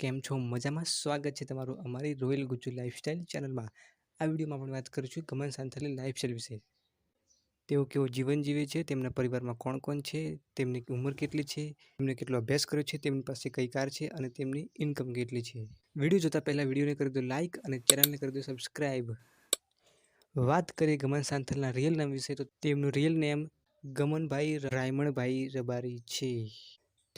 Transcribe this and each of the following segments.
કેમ છો? મજામાં? સ્વાગત છે તમારું અમારી રોયલ ગુજ્જુ લાઇફસ્ટાઇલ ચેનલમાં આ વિડીયોમાં આપણે વાત કરીશું ગમન સાંથલની લાઇફસ્ટાઇલ વિશે. તેઓ કેવો જીવન જીવે છે? તેમના પરિવારમાં કોણ કોણ છે? તેમની ઉંમર કેટલી છે? તેમને કેટલો અભ્યાસ કર્યો છે? તેમની પાસે કઈ કાર છે? અને તેમની ઇન્કમ કેટલી છે? વીડિયો જોતા પહેલાં વિડીયોને કરી દો લાઇક અને ચેનલને કરી દો સબસ્ક્રાઈબ વાત કરીએ ગમન સાંથલના રિયલ નામ વિશે તો તેમનું રિયલ નેમ ગમનભાઈ રાયમણભાઈ રબારી છે.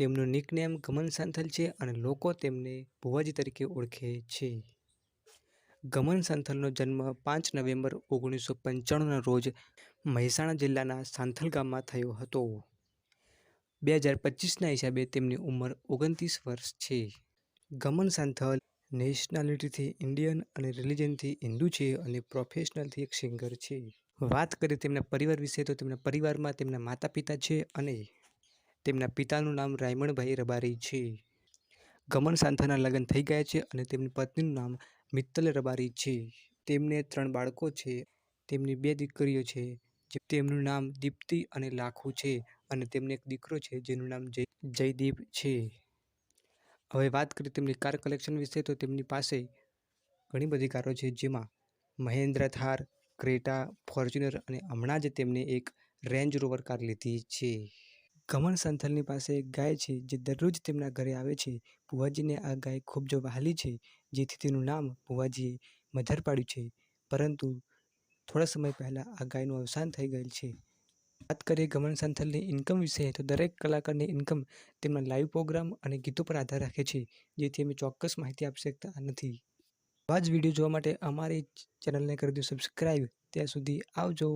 તેમનું નિકનેમ ગમન સાંથલ છે અને લોકો તેમને ભુવાજી તરીકે ઓળખે છે. ગમન સાંથલનો જન્મ પાંચ નવેમ્બર ઓગણીસો પંચાણુંના રોજ મહેસાણા જિલ્લાના સાંથલ ગામમાં થયો હતો. બે હજાર પચીસના હિસાબે તેમની ઉંમર ઓગણત્રીસ વર્ષ છે. ગમન સાંથલ નેશનાલિટીથી ઇન્ડિયન અને રિલિજનથી હિન્દુ છે અને પ્રોફેશનલથી એક સિંગર છે. વાત કરીએ તેમના પરિવાર વિશે તો તેમના પરિવારમાં તેમના માતા પિતા છે અને તેમના પિતાનું નામ રાયમણભાઈ રબારી છે. ગમન સાંથાના લગ્ન થઈ ગયા છે અને તેમની પત્નીનું નામ મિત્તલ રબારી છે. તેમને ત્રણ બાળકો છે. તેમની બે દીકરીઓ છે. જે તેમનું નામ દીપ્તિ અને લાખુ છે અને તેમને એક દીકરો છે જેનું નામ જય, જયદીપ છે. હવે વાત કરીએ તેમની કાર કલેક્શન વિશે તો તેમની પાસે ઘણી બધી કારો છે જેમાં મહેન્દ્ર થાર, ક્રેટા, ફોર્ચ્યુનર અને હમણાં જ તેમને એક રેન્જ રોવર કાર લીધી છે. ગમન સંથલની પાસે એક ગાય છે, જે દરરોજ તેમના ઘરે આવે છે. ભુવાજીને આ ગાય ખૂબ જ વહાલી છે, જેથી તેનું નામ ભુવાજીએ મધર પાડ્યું છે. પરંતુ થોડા સમય પહેલાં આ ગાયનું અવસાન થઈ ગયેલ છે. વાત કરીએ ગમન સંથલની ઇન્કમ વિશે, તો દરેક કલાકારની ઇન્કમ તેમના લાઈવ પ્રોગ્રામ અને ગીતો પર આધાર રાખે છે, જેથી અમે ચોક્કસ માહિતી આપી શકતા નથી. આવા જ વીડિયો જોવા માટે અમારી ચેનલને કરી દો સબસ્ક્રાઈબ ત્યાં સુધી આવજો.